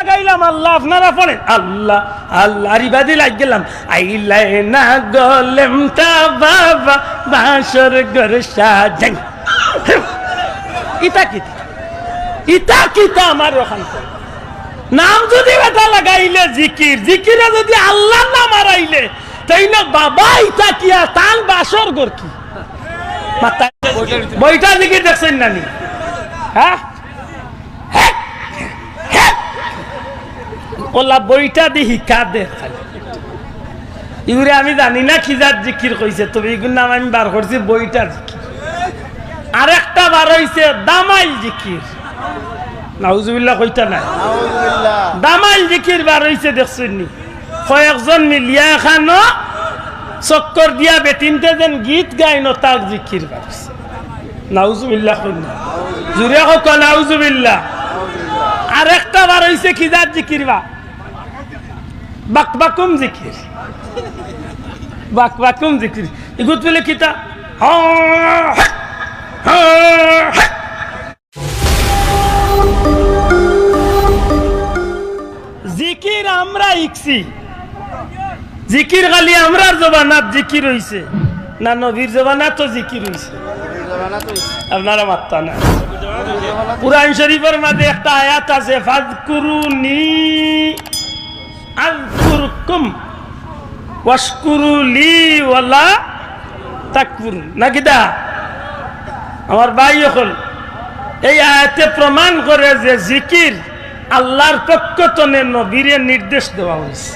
গাইলাম আল্লাহ আপনারা পড়েন। আল্লাহ আল্লাহ রিবাদি লাগ না গলেম তা নাম যদি বেটা লাগাইলে জিকির, জিকিরে যদি আল্লাহ নাম হারাইলে তাই না বাবা ইতা কিয়া তান বাসর গর কি? বইটা জিকির দেখছেন নানি হ্যাঁ হ্যাঁ ওলা বইটা দি শিকা দে খালি। ইউরে আমি জানি না কি যার জিকির কইছে তবে এগুলো নাম আমি বার করছি বইটা জিকির। আর একটা বার হইছে দামাইল জিকির। নাউজুবিল্লাহ কইতা নাই? দামাইল জিকির বার হইছে দেখছেন নি? কয়েকজন মিলিয়া এখানো চক্কর দিয়া বেটিনতে যেন গীত গাইন তাক জিকির বার হইছে। নাউজুবিল্লাহ কইনা জুড়ে হোক নাউজুবিল্লাহ। আর একটা বার হইছে কি যার জিকির বা বাক বাকুম জিকির। বাক বাকুম জিকির। ইগুত বলে কিতা জিকির আমরা ইকছি জিকির খালি আমরার জবানাত জিকির হইছে। না নবীর জবানাত তো জিকির হইছে। আপনারা মাত্তা না। কুরআন শরীফের মাঝে একটা আয়াত আছে ফাজকুরুনি নাকি দা আমার ভাই হল, এই আয়াতে প্রমাণ করে যে জিকির আল্লাহর পক্ষ তনে নবীরে নির্দেশ দেওয়া হয়েছে।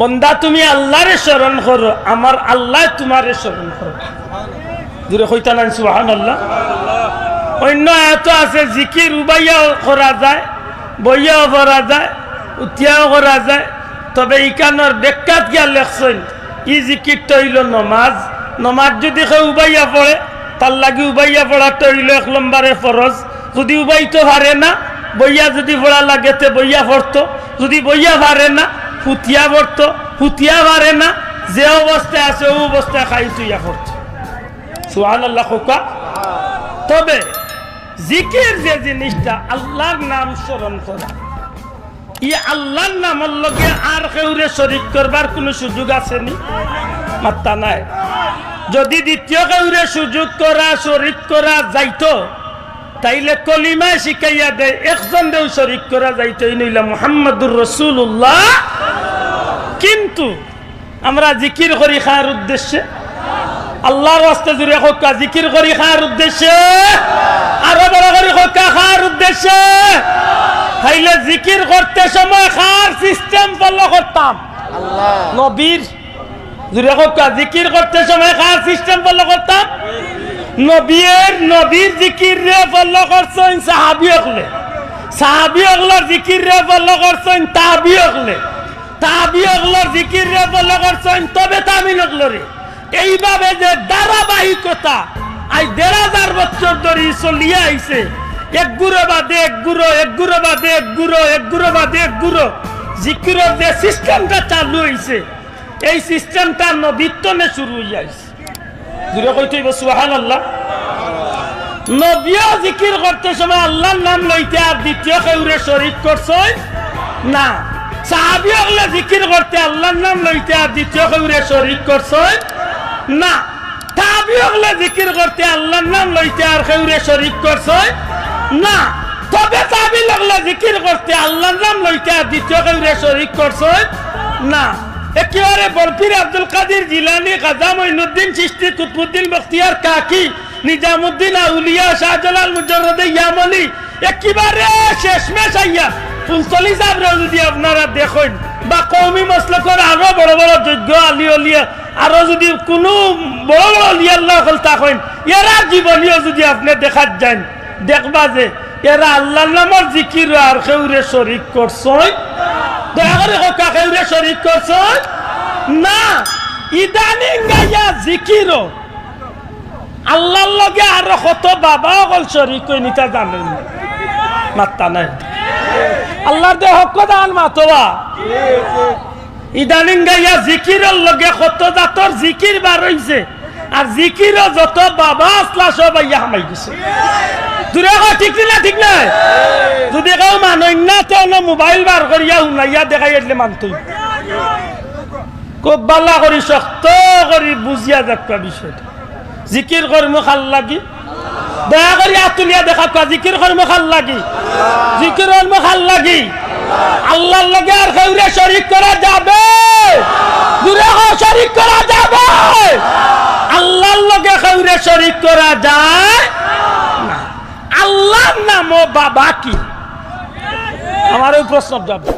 বন্দা, তুমি আল্লাহরে স্মরণ করো, আমার আল্লাহ তোমারে স্মরণ করো। দূরে হইতা নাই সুহান আল্লাহ অন্য এত আছে জিকির উবাইয়াও করা যায়, বইয়াও করা যায়, উঠিয়াও করা যায়। তবে ইকানোর বেকাত গিয়া লেখছেন ই জিকির তৈল নমাজ। নমাজ যদি কেউ উবাইয়া পড়ে তার লাগি উবাইয়া পড়া তৈল এক নম্বরে ফরজ যদি উবাইতে পারে না, বইয়া যদি পড়া লাগে তে বইয়া পড়তো যদি বইয়া পারে না ফুটিয়া পড়ত ফুটিয়া পারে না, যে অবস্থায় আছে, ও অবস্থায় খাই তুইয়া পড়ত সুহান আল্লাহ খোকা। তবে জিকির যে জিনিসটা আল্লাহর নাম স্মরণ করা। ই আল্লাহর নামের লগে আর কেউরে শরিক করবার কোনো সুযোগ আসেনি? মাত্তা নাই। যদি দ্বিতীয় কেউরে সুযোগ করা, শরিক করা যাইতো, তাইলে কলিমায় শিখাইয়া দেয় একজন দেও শরিক করা যাইতো এই নইলা মোহাম্মদুর রসুল্লাহ কিন্তু আমরা জিকির করি খাওয়ার উদ্দেশ্যে? আল্লাহর রাস্তে জুড়ে হকা জিকির করি খাওয়ার উদ্দেশ্যে আরও বড় করি হকা খাওয়ার উদ্দেশ্যে। তাইলে জিকির করতে সময় খাওয়ার সিস্টেম ফলো করতাম। নবীর জুড়ে হকা জিকির করতে সময় খাওয়ার সিস্টেম ফলো করতাম। নবীর নবীর জিকির রে ফলো করছেন সাহাবি হকলে সাহাবি হকলার জিকির রে ফলো করছেন তাবি হকলে তাবি হকলার জিকির রে ফলো করছেন তবে তামিল হকলরে এইভাবে যে ধারাবাহিকতা আই দেড় হাজার বছর ধরে চলিয়ে আইছে। এক গুরো বাদে এক গুরো এক গুরো বাদে এক গুরো এক গুরো বাদে এক গুরো জিকিরের যে সিস্টেমটা চালু হয়েছে এই সিস্টেমটা নবীত্তনে শুরু হয়ে যাইছে দূরে কইতে হইব সুহান আল্লাহ নবীও জিকির করতে সময় আল্লাহর নাম লইতে আর দ্বিতীয় কেউরে শরীক করছে না। সাহাবি হলে জিকির করতে আল্লাহর নাম লইতে আর দ্বিতীয় কেউরে শরীক করছে না, তাবি হলে জিকির করতে আল্লাহর নাম লইতে আর কেউরে শরীক করছে না, তবে তাবি লাগলে জিকির করতে আল্লাহর নাম লইতে আর দ্বিতীয় কেউরে শরীক করছে না, একেবারে বরফির আব্দুল কাদির জিলানি কাজা মঈনুদ্দিন চিশতি কুতবুদ্দিন বখতিয়ার কাকি, নিজামুদ্দিন আউলিয়া শাহজালাল মুজররদ ইয়ামনি একেবারে শেষমেশ আইয়া ফুলতলি সাহেব যদি আপনারা দেখেন, বা কৌমি মসলকর আরও বড় বড় যোগ্য আলী অলিয়া আরও যদি কোনো বড় বড় হল থাকেন এরা জীবনীয় যদি আপনি দেখাত যান, দেখবা যে এরা আল্লাহ নামর জিকির আর কেউরে শরিক করছেন দয়া করে কাকা কেউরে শরিক করছেন না, ইদানিং গাইয়া জিকির আল্লাহর লগে আর কত বাবা অকল শরিক কই নিতা জানেন? না। মাত্তা নাই। আল্লাহর দে হক দান মাতোয়া ইদানিং গাইয়া জিকিরের লগে কত জাতর জিকির বার হইছে আর জিকিরও যত বাবা আসলা সব ইয়া হামাই গেছে দূরে কও, ঠিক না ঠিক না যদি কেউ মানই না তো মোবাইল বার করিয়া শুনাইয়া দেখাই এলে মানতই খুব বালা করি শক্ত করি বুঝিয়া দেখা বিষয়টা। জিকির কর্ম খাল লাগি। দয়া করি আতুলিয়া দেখা কোয়া জিকির কর্ম খাল লাগি। জিকির কর্ম খাল লাগি। আল্লাহর লগে আর শরিক করা যাবে। শরিক করা যাবে। আল্লাহর লগে কেউরে শরিক করা যায় না। আল্লাহর নাম ও বাবা কি? আমার ওই প্রশ্ন যাবে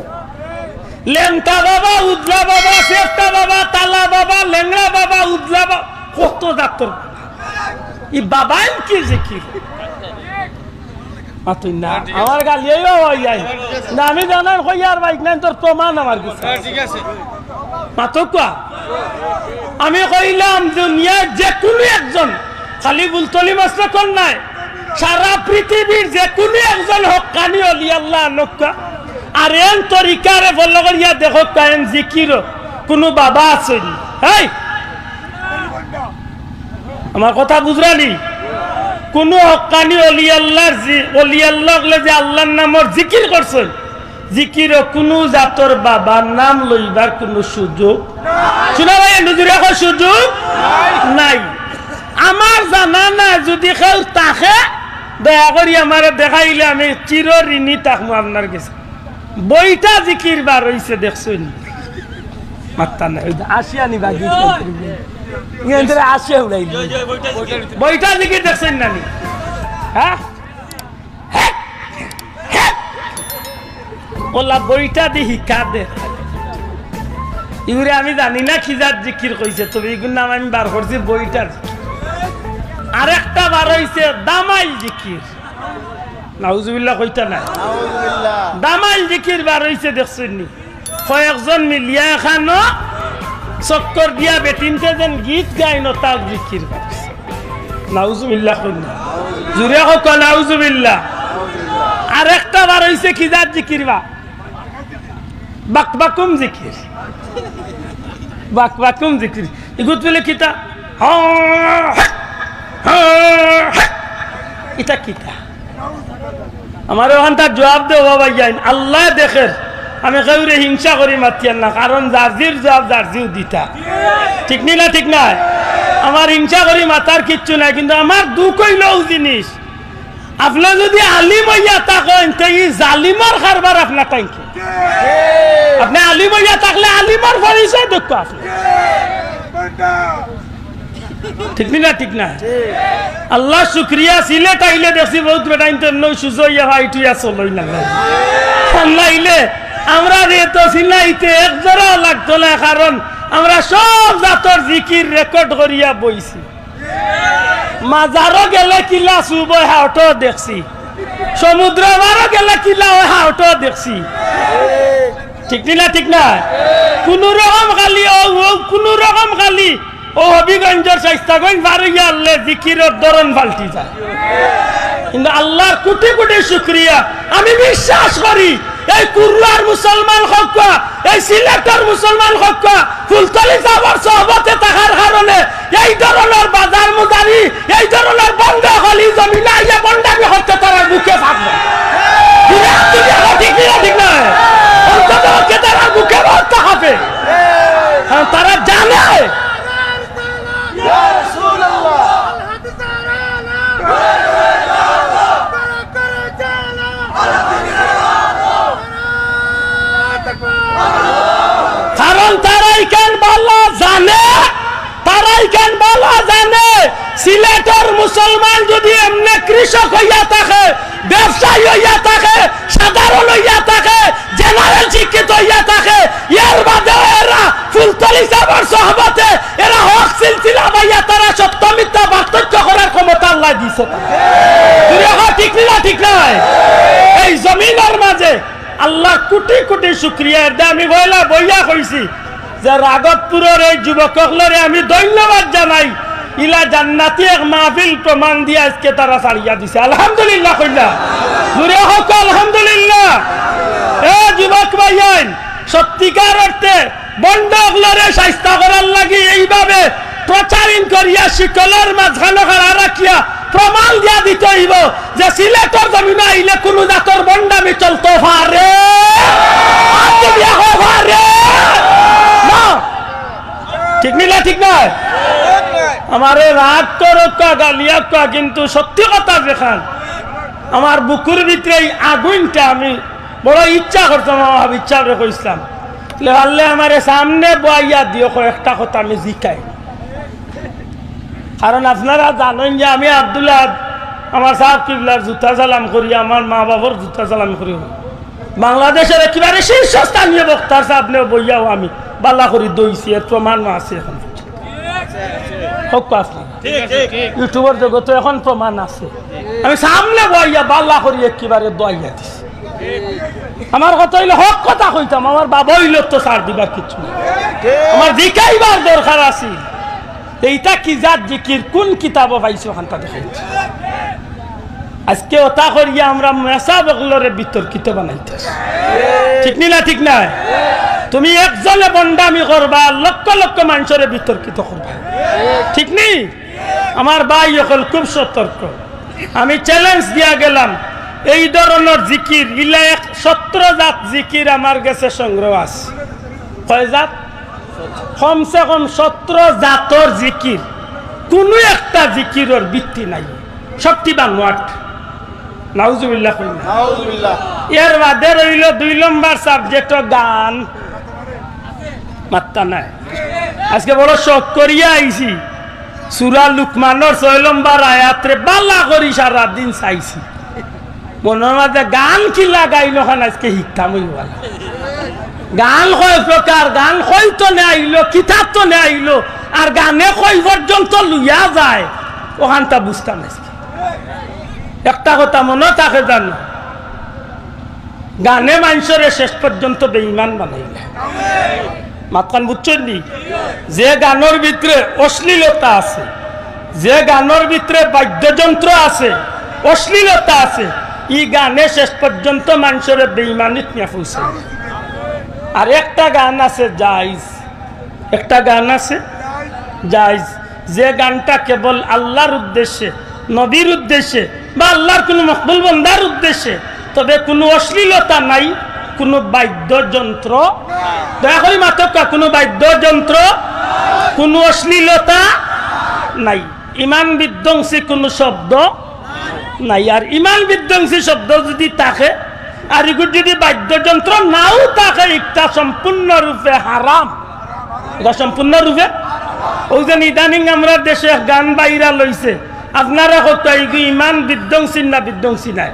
লেংটা বাবা উদলা বাবা শেফটা বাবা তালা বাবা লেংড়া বাবা উদলা বাবা কত ডাক্তার ই বাবা কি জিকির মাতুই না আমার গালিয়েও হই যাই না আমি জানার কইয়ার বাইক নাই তোর প্রমাণ আমার কাছে। ঠিক আছে। মাতো কোয়া আমি কইলাম দুনিয়ার যে কোনো একজন, খালি বুলতলি মাসলে কোন নাই, সারা পৃথিবীর যে কোনো একজন হকানি অলি আল্লাহ নক্কা আর এন তরিকারে বলল করিয়া দেখো কায়েন জিকির, কোনো বাবা আছে এই আমার কথা বুঝরানি কোন হকানি অলি আল্লাহর অলি আল্লাহ যে আল্লাহর নামর জিকির করছেন জিকির কোনো জাতর বাবার নাম লইবার কোনো সুযোগ শোনা ভাই নজরে এখন সুযোগ নাই। আমার জানা না যদি কেউ তাকে দয়া করি আমার দেখাইলে আমি চির ঋণী তাকমু আপনার কাছে। বইটা জিকির বার হইছে দেখছেন? মাত্তা নাই। আসি আনি বাকি আসে উড়াই বইটা দিকে দেখছেন নানি? হ্যাঁ? ওলা বইটা দি শিকা দে ইউরে আমি জানি না খিজার জিকির কইছে তবে এগুর নাম আমি বার করছি বইটার আর একটা বার হইছে দামাইল জিকির। নাউজুবিল্লাহ কইতা নাই দামাইল জিকির বার হইছে দেখছেন নি? কয়েকজন মিলিয়া এখানো চক্কর দিয়া বেটিনতে যেন গীত গাইন তাক জিকির বাড়ছে নাউজুবিল্লাহ কইনা জুড়ে হোক নাউজুবিল্লাহ। আর একটা বার হইছে খিজার জিকির বা বাক বাকুম জিকির। বাক বাকুম জিকির। ইগুত বলে কিতা এটা কিতা আমার ওখানটা জবাব দেও বাবা যাইন আল্লাহ দেখেন আমি কেউরে হিংসা করি মাতিয়ার না, কারণ জার্জির জবাব জার্জিও দিতা। ঠিক নি না ঠিক নাই? আমার হিংসা করি মাতার কিচ্ছু নাই, কিন্তু আমার দুঃখ হইলেও জিনিস। আপনি যদি আলিম হইয়া থাকেন তো এই জালিমার কারবার আপনার টাইমকে। আপনি আলিম হইয়া থাকলে আলিমার পরিচয় দুঃখ আপনি। ঠিক না ঠিক না? আল্লাহ শুক্রিয়া আইলে দেখছি বহুত বেটা না। আল্লাহ আমরা লাগতো না কারণ আমরা সব জাতর জিকির রেকর্ড করিয়া বইছি। মাজারও গেলে কিলা সুব হাওটো দেখছি। সমুদ্র মারও গেলে কিলা ওই হাওটো দেখছি। ঠিক না ঠিক না? কোন রকম খালি, ও কোন রকম খালি। ও হবিগঞ্জের স্বাস্থ্যগঞ্জ বারইয়া আল্লে জিকিরের ধরন পাল্টি যায়। কিন্তু আল্লাহর কোটি কোটি শুক্রিয়া আমি বিশ্বাস করি এই কুরুয়ার মুসলমান হকা এই সিলেটের মুসলমান হকা ফুলতলি যাবার সহবতে থাকার কারণে এই ধরনের বাজার মুদারি এই ধরনের বন্ধ হলি জমিনা ইয়া বন্ডামি হচ্ছে তারা বুকে থাকবে ঠিক না ঠিক না অন্তত তারা বুকে ভরতে হবে। তারা জানে। ভালো জানে, তারাই কেন ভালো জানে? সিলেটের মুসলমান যদি এমনি কৃষক হইয়া থাকে, ব্যবসায়ী হইয়া থাকে, সাধারণ হইয়া থাকে, জেনারেল শিক্ষিত হইয়া থাকে, এর বাদে এরা ফুলতলি সাবর সহবতে এরা হক সিলসিলা বাইয়া তারা সত্য মিথ্যা পার্থক্য করার ক্ষমতা আল্লাহ দিছে। ঠিক না, ঠিক নয় এই জমিনের মাঝে আল্লাহ কোটি কোটি শুক্রিয়া। আমি বইলা বইয়া কইছি। যে রাগতপুরের এই যুবকলরে আমি ধন্যবাদ জানাই। ইলা জান্নাতি এক মাহফিল প্রমাণ দিয়ে আজকে তারা ছাড়িয়া দিছে। আলহামদুলিল্লাহ কইলা। জুড়ে হোক, আলহামদুলিল্লাহ। এ যুবক ভাইয়ান, সত্যিকার অর্থে বন্ধকলরে স্বাস্থ্য করার লাগি এইভাবে প্রচারিং করিয়া শিকলের মাঝখানে খাড়া রাখিয়া প্রমাণ দিয়া দিতে হইব যে সিলেটর জমিন আইলে কোন জাতর বন্ডামি চলতে পারে। আর তুমি পারে। ঠিক নিলা ঠিক নয় আমারে রাগ করকা গালিয়া কা কিন্তু সত্যি কথা দেখান, আমার বুকুর ভিতরে এই আগুনটা আমি বড় ইচ্ছা করতাম, আমার ইচ্ছা কইসলাম পারলে আমার সামনে বইয়া দিও কয়েকটা কথা আমি জিকাই। কারণ আপনারা জানেন যে আমি আবদুল্লাহ, আমার সাহেব কিবলার জুতা সালাম করি, আমার মা বাবার জুতা সালাম করি। বাংলাদেশের একেবারে শীর্ষস্থানীয় বক্তার সামনে বইয়াও আমি। বালা করি দইছি প্রমাণ আছে এখন। হোক আসলে ইউটিউবের জগতে এখন প্রমাণ আছে। আমি সামনে বইয়া বাল্লা করি একেবারে দইয়া দিছি। আমার কথা হইলে হক কথা কইতাম, আমার বাবা হইলে তো সার দিবার কিছু। আমার জিকাইবার দরকার আছে। এইটা কি জাত জিকির? কোন কিতাব পাইছো ওখানটা দেখাইছি আজকে ওটা করিয়া আমরা মেসা বগলরে বিতর্কিত বানাইতেছি ঠিক নি না, ঠিক নাই তুমি একজনে বন্ডামি করবা, লক্ষ লক্ষ মানুষের বিতর্কিত করবা। ঠিক নেই আমার ভাই এখন খুব সতর্ক। আমি চ্যালেঞ্জ দিয়া গেলাম, এই ধরনের জিকির, ইলা এক সতেরো জাত জিকির আমার কাছে সংগ্রহ আছে। কয় জাত? কমসে কম সতেরো জাতর জিকির। কোনো একটা জিকিরের ভিত্তি নাই। সবটি বানোয়াট নাউজুবিল্লাহ। এর বাদে রইল দুই নম্বর সাবজেক্ট গান। মাত্তা নাই। আজকে বড় শখ করিয়া আইছি। সুরা লুকমানোর ছয় নম্বর আয়াত্রে বালা করি সারা দিন চাইছি। মনের মাঝে গান কি লাগাইল আজকে শিক্ষা মই গান কয় প্রকার গান হয়তো নে আইলো কিতাব তো নে আইলো আর গানে কই পর্যন্ত লুইয়া যায়। ওখানটা বুঝতাম আজকে একটা কথা মনে থাকে জানো? গানে মানুষের শেষ পর্যন্ত বেঈমান বানাইলে। মাতকান বুঝছেন নি? যে গানের ভিতরে অশ্লীলতা আছে, যে গানের ভিতরে বাদ্যযন্ত্র আছে, অশ্লীলতা আছে, ই গানে শেষ পর্যন্ত মানুষের বেঈমানিত নিয়ে পৌঁছায় আর একটা গান আছে জাইজ একটা গান আছে জাইজ যে গানটা কেবল আল্লাহর উদ্দেশ্যে নবীর উদ্দেশ্যে বা আল্লাহর কোনো মকবুল বন্দার উদ্দেশ্যে। তবে কোনো অশ্লীলতা নাই, কোনো বাদ্যযন্ত্র দয়া করি মাতকা কোনো বাদ্যযন্ত্র কোনো অশ্লীলতা নাই। ইমান বিধ্বংসী কোনো শব্দ নাই। আর ইমান বিধ্বংসী শব্দ যদি থাকে, আর এগুলো যদি বাদ্যযন্ত্র নাও থাকে একটা সম্পূর্ণরূপে হারাম। সম্পূর্ণরূপে? ওই যে ইদানিং আমরা দেশে গান বাইরা লইছে। আপনারা কত ইমান বিধ্বংসী না বিধ্বংসী নাই?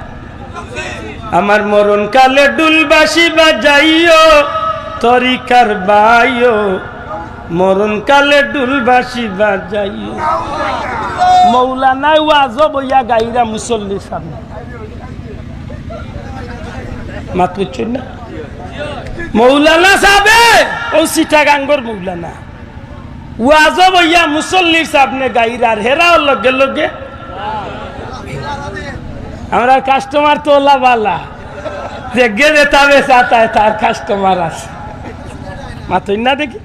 আমার মরণ কালে ডুলবাসি বাজাইও, তরিকার বাইও। মরণ কালে ডুলবাসি বাজাইও। মৌলানা ওয়াজ বইয়া গাইরা মুসল্লির সামনে। মাত করছেন না? মৌলানা সাবে ও সিটাগাঙ্গর মৌলানা। ওয়াজ বইয়া মুসল্লির সামনে গাইরার হেরাও লগে লগে। আমরা কাস্টমার তো বালা। যে গেলে তবে চাতায়, তার কাস্টমার আছে। মাতুই না দেখি?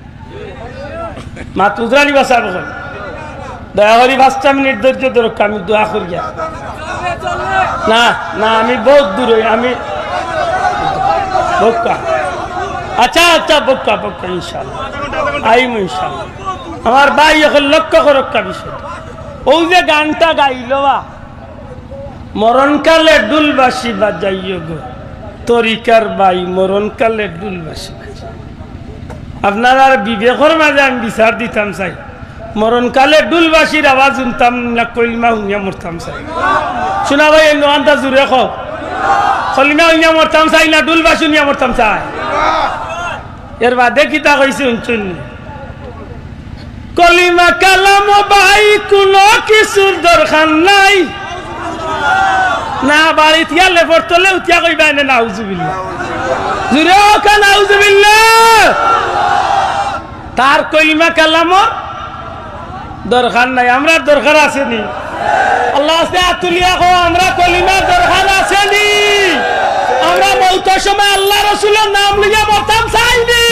মা তুজরানি বাসা বল দয়া করি ভাষটা আমি নির্ধর্য দরকার আমি দোয়া করিয়া না না, আমি বহুত দূরে আমি বক্কা আচ্ছা আচ্ছা বক্কা বক্কা ইনশাল্লাহ। আইম ইনশাল্লাহ। আমার ভাই এখন লক্ষ্য করক্কা বিষয়। ও যে গানটা গাইল বা, মরণকালে ডুলবাসী বাজাইও গো, তরিকার বাই মরণকালে ডুলবাসী আপনার আর বিবেকর মাঝে আমি বিচার দিতাম চাই। মরণকালে ডুলবাসীর আওয়াজ শুনতাম, না কলিমা শুনিয়া মরতাম চাই। শোনা ভাই নোয়ানটা জুড়ে খো কলিমা শুনিয়া মরতাম চাই, না ডুলবাসী শুনিয়া মরতাম চাই। এর বাদে কিতা কইছে শুনছুন। কলিমা কালাম ভাই, কোনো কিছুর দরকার নাই। না, বাড়িতে গেলে পড়তলে উঠিয়া কইবা না নাউজুবিল্লাহ। জুড়ে ওকা নাউজুবিল্লাহ। তার কলিমা কালাম দরকার নাই, আমরা দরকার আছে নি আল্লাহ আস্তে আতুলিয়া কো, আমরা কলিমা দরকার আছে নি আমরা মৌতের সময় আল্লাহ রসুলের নাম লিয়া চাইনি চাইনি।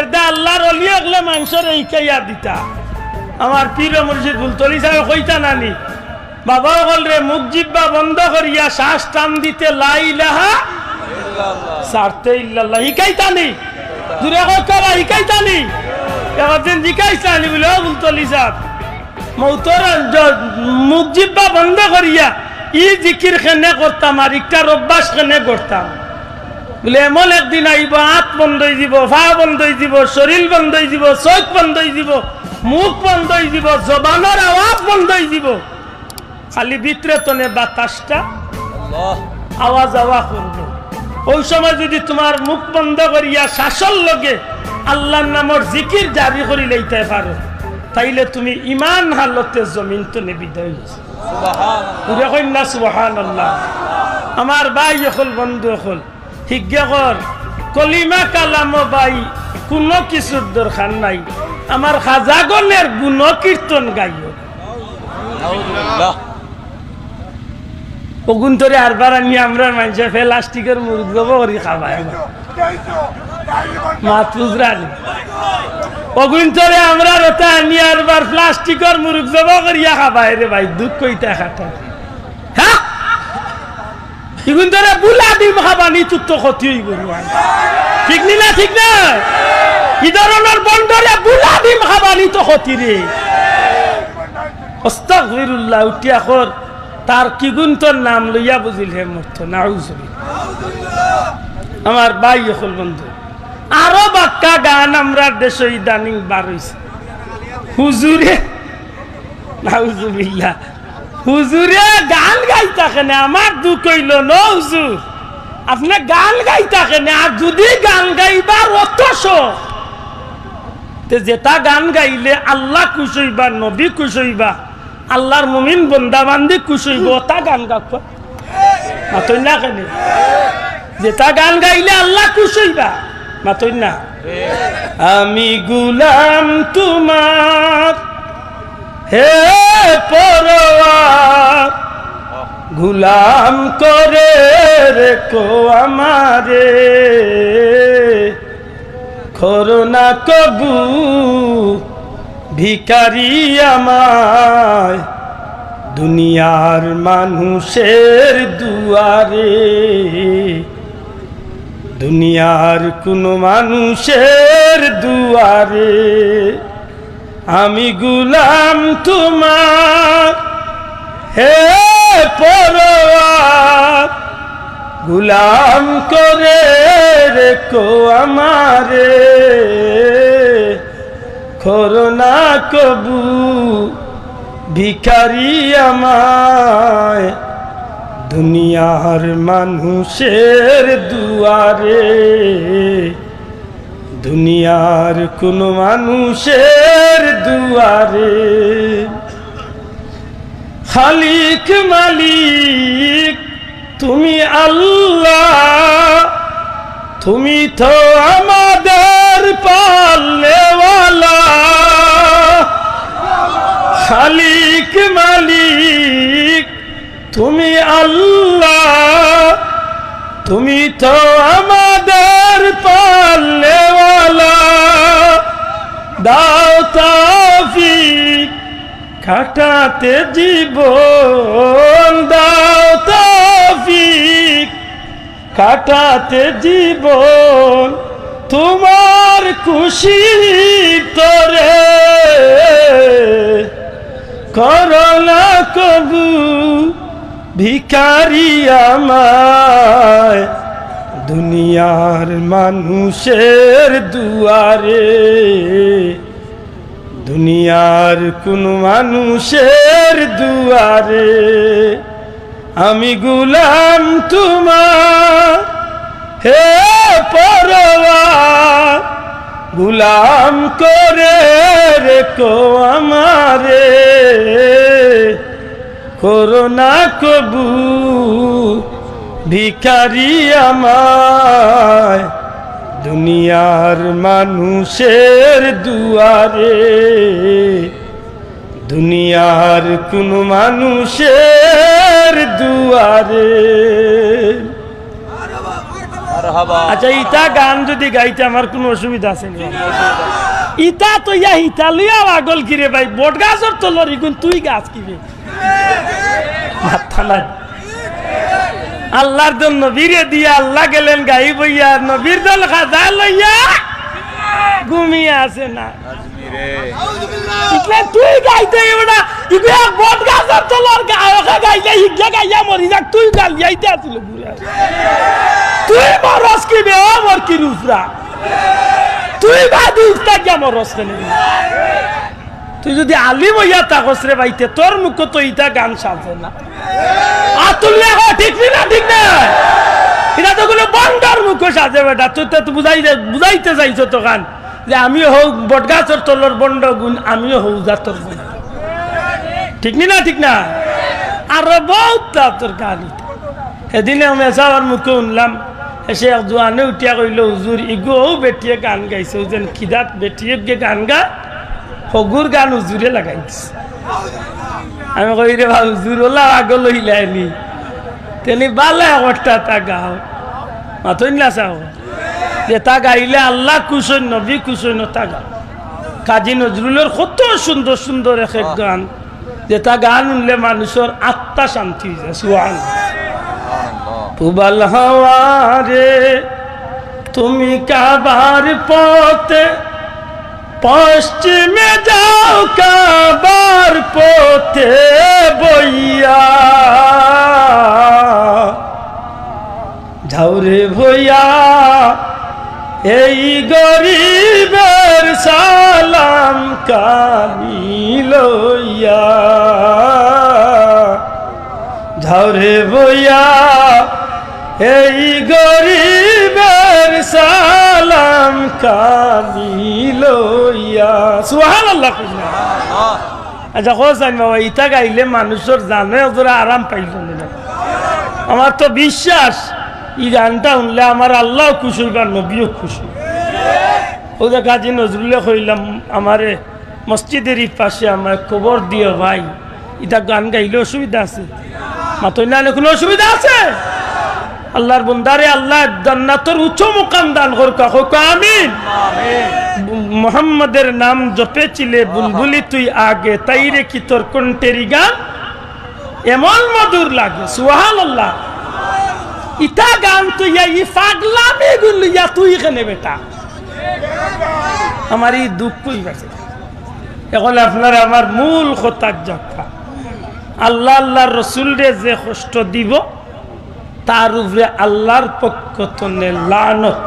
এটা আল্লাহর অলিয়া গেলে মানুষের ইকাইয়া দিতা। আমার পীর মুর্শিদ বুলতলি সাহেব কইতা নানি, বাবা বল রে, মুখ জিব্বা বন্ধ করিয়া শ্বাস টান দিতে লাই লাহা সারতে ইল্লাল্লাহ হিকাইতানি দূরে করা হিকাইতানি এখন জিকাইছানি বলে, ও বুলতলি সাহেব, মৌতর মুখ জিব্বা বন্ধ করিয়া ই জিকির খেনে করতাম, আর ইটার অভ্যাস খেনে করতাম। বলে এমন একদিন আইব হাত বন্ধ হয়ে ভা বন্ধ হয়ে শরীর বন্ধ হয়ে চোখ বন্ধ হয়ে দিব মুখ বন্ধ হয়ে জবানের আওয়াজ বন্ধ হয়ে দিব খালি ভিতরে তনে বাতাসটা আওয়াজ আওয়া করব। ওই সময় যদি তোমার মুখ বন্ধ করিয়া শাসন লগে আল্লাহর নামর জিকির জারি করি লইতে পারো তাইলে তুমি ইমান হালতে জমিন তো বিদায় হয়েছে পুরে কন্যা সুবহান আল্লাহ আমার ভাই এখন বন্ধু এখন হিজ্ঞা কর। কলিমা কালাম বাই কোনো কিছুর দরকার নাই। আমার খাজাগনের গুণ কীর্তন গাইও ওগুন ধরে আরবার আনি আমরা মানুষে প্লাস্টিকের মুরগ দেবো করি খাবাই মাতুজরানি ওগুন ধরে আমরা রতা আনি আরবার প্লাস্টিকের মুরগ দেবো করিয়া খাবাই রে ভাই দুঃখ কইতা খাটা। ইগুন ধরে বুলা দিম খাবানি তুর তো ক্ষতি হইব ঠিক নি না, ঠিক না? ই ধরনের বন্ধরে বুলা দিম খাবানি তো ক্ষতি রে। অস্তাগফিরুল্লাহ উঠিয়া কর তার কি গুন্তর নাম লইয়া বুঝিল হে মর্ত নাউজুবি আমার ভাই হল বন্ধু, আরও বাক্কা গান আমরা দেশ ইদানিং বার হইছে। হুজুরে, নাউজুবিল্লাহ হুজুরে গান গাইতা কেনে, আমার দুঃখ হইল ন হুজুর। আপনি গান গাইতা কেনে, আর যদি গান গাইবার অত যেটা গান গাইলে আল্লাহ খুশ হইবা, নবী খুশ হইবা, আল্লাহর মুমিন বন্দা বান্দি খুশ হইব তা গান মাতই না কেন? যেটা গান গাইলে আল্লাহ খুশ হইবা, মাতই না? আমি গুলাম তোমার হে পরোয়ার, গুলাম করে রেখো আমারে। করোনা কবু ভিকারি আমায়, দুনিয়ার মানুষের দুয়ারে। দুনিয়ার কোনো মানুষের দুয়ারে। আমি গুলাম তোমার, হে পরোয়ার। গুলাম করে রেখো আমারে করোনা কবু ভিখারি আমায়। দুনিয়ার মানুষের দুয়ারে দুনিয়ার কোন মানুষের দুয়ারে খালিক মালিক, তুমি আল্লাহ, তুমি তো আমাদের পাল্লেওয়ালা খালিক মালিক, তুমি আল্লাহ, তুমি তো দাও তাফিক কাটাতে জীবন, দাও তাফিক কাটাতে জীবন, তোমার খুশি তরে করোনা কবু ভিকারি আমায় দুনিয়ার মানুষের দুয়ারে, দুনিয়ার কোন মানুষের দুয়ারে, আমি গুলাম তোমার, হে পরোয়ার গুলাম করে রেখো আমারে। করোনা কবু ভিখারি আমায়, দুনিয়ার মানুষের দুয়ারে, দুনিয়ার কোন মানুষের দুয়ারে। আচ্ছা ইটা গান যদি গাইতে আমার কোনো অসুবিধা আছে ইটা তো ইয়া হিতা লইয়া আগল কিরে ভাই বট গাছর তো লরি তুই গাছ কিবে মাথা নাই। আল্লাহর জন্য নবীরে দিয়া আল্লাহ গেলেন গাই বইয়া নবীর দল খাজা লইয়া ঘুমিয়ে আছে না। তুই গাইতে এবারে ইগুয়া বট গাছর তো লর গায়কে গাইলে হিগা গাইয়া মরি যাক তুই বুড়া তুই মরস কিবে ও মর কি রুফরা তুই বাদি উঠতা গিয়া মরস কেন? তুই যদি আলিম হইয়া থাকস রে বাইতে, তোর মুখ তো ইটা গান সাজে না। আতুল্লা হো ঠিক না ঠিক না। এটা তো কোনো বন্ডার মুখ সাজে বেটা। তুই তো বুঝাই বুঝাইতে চাইছো তো গান। যে আমিও হোক বটগাছর তলর বন্ড গুণ, আমিও হোক জাতর গুণ। ঠিক নি না, ঠিক না? আরও বহুত তোর গান। সেদিনে আমি এসাবার মুখে শুনলাম এসে জোয়ানে উঠিয়া কইল, হুজুর ইগোও বেটিয়ে গান গাইছে যেন খিদাত বেটিয়ে গান গা। হগুর গান হুজুরে লাগাই দিছে আমি কই রে বা হুজুর ওলা আগল হইলাইনি তেনি বালে অবস্থা তা গাও মাথই না চাও? যে তা গাইলে আল্লাহ কুশন, নবী কুশন তা গা কাজী নজরুলের কত সুন্দর সুন্দর এক গান। যে তা গান শুনলে মানুষের আত্মা শান্তি সুহান পুবাল হাওয়ারে তুমি কাবার পথে পশ্চিমে যাও কাবার পথে বইয়া। যাও রে ভইয়া এই গরিবের সালাম কামি লইয়া। ঝরে বইয়া এই গরিবের সালাম কইনা আচ্ছা গাইলে মানুষের জানে আরাম পাইল আমার তো বিশ্বাস এই গানটা শুনলে আমার আল্লাহ খুশি বা নবীও খুশি। ও যে কাজী নজরুলে কইলাম, আমারে মসজিদের পাশে আমার খবর দিও ভাই। এটা গান গাইলে অসুবিধা আছে। মাতই না কোনো অসুবিধা আছে? আল্লাহর বন্দারে আল্লাহ জান্নাতের উচ্চ মুকাম দান করকা হোক আমিন। মোহাম্মদের নাম জপেছিলে, বুলবুলি তুই আগে, তাই রে কি তোর কণ্ঠেরি গান? এমন মধুর লাগে সুহান আল্লাহ ইটা গান তুই ই পাগলামি গুলিয়া তুই এখানে বেটা। আমার এই দুঃখই গেছে এখন আপনার আমার মূল কথার যক্ষা আল্লাহ, আল্লাহর রসুলরে যে কষ্ট দিব তার উপরে আল্লাহর পক্ষ তনে লানত।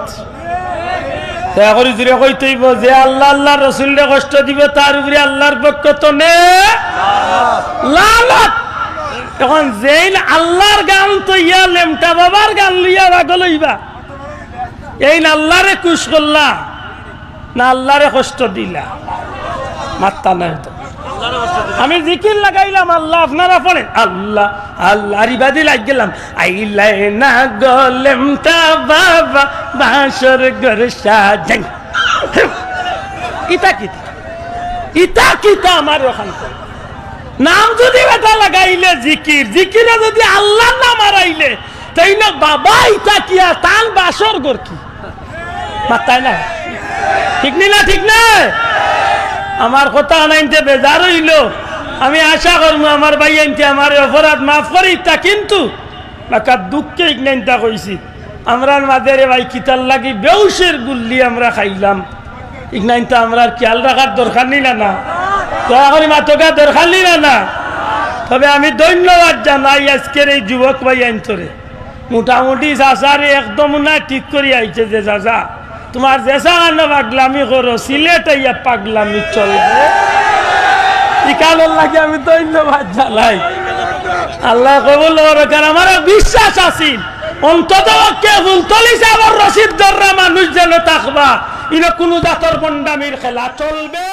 করে জুড়ে কইতেইব যে আল্লাহ আল্লাহ রসুলরে কষ্ট দিবে তার উপরে আল্লাহর পক্ষ তনে লানত। এখন যেই আল্লাহর গান তো ইয়া লেমটা বাবার গান লইয়া রাগ লইবা এই না আল্লাহরে কুশ করলা, না আল্লাহরে কষ্ট দিলা। মাত্তা নাই তো। আমি জিকির লাগাইলাম, আল্লাহ আপনারা পড়েন। আল্লাহ আল্লাহ রিবাদি লাগ গেলাম। আইলাই না গলেম তা বাবা বাসর গর সাজাই। ইতা কিতা? ইতা কিতা আমার ওখান? নাম যদি বেটা লাগাইলে জিকির, জিকিরে যদি আল্লাহ নাম হারাইলে তাই না বাবা ইতা কিয়া তান বাসর গর কি? মাত্তাই না? ঠিক নি না, ঠিক না? আমার কথা আনাইতে বেজার হইল। আমি আশা করব আমার ভাই আনতে আমার অপরাধ মাফ করি তা কিন্তু বাকা দুঃখে ইগনাইনটা কইছি। আমরা মাঝে ভাই, কিতার লাগি বেউসের গুল্লি আমরা খাইলাম। ইগনাইনটা আমরা খেয়াল রাখার দরকার নিলা না দয়া করি মাতকা দরকার নিলা না তবে আমি ধন্যবাদ জানাই আজকের এই যুবক ভাই আনতরে মোটামুটি চাচারে একদম না ঠিক করি আইছে যে চাচা। তোমার জেসা আনো পাগলামি করো পাগলামি চলবে। আমি ধন্যবাদ জানাই। আল্লাহ কবুল আমার বিশ্বাস আছিল অন্তত কে ফুলতলিছে আবার রশিদ দররা মানুষ যেন থাকবা ইনো কোনো জাতর বন্ডামির খেলা চলবে।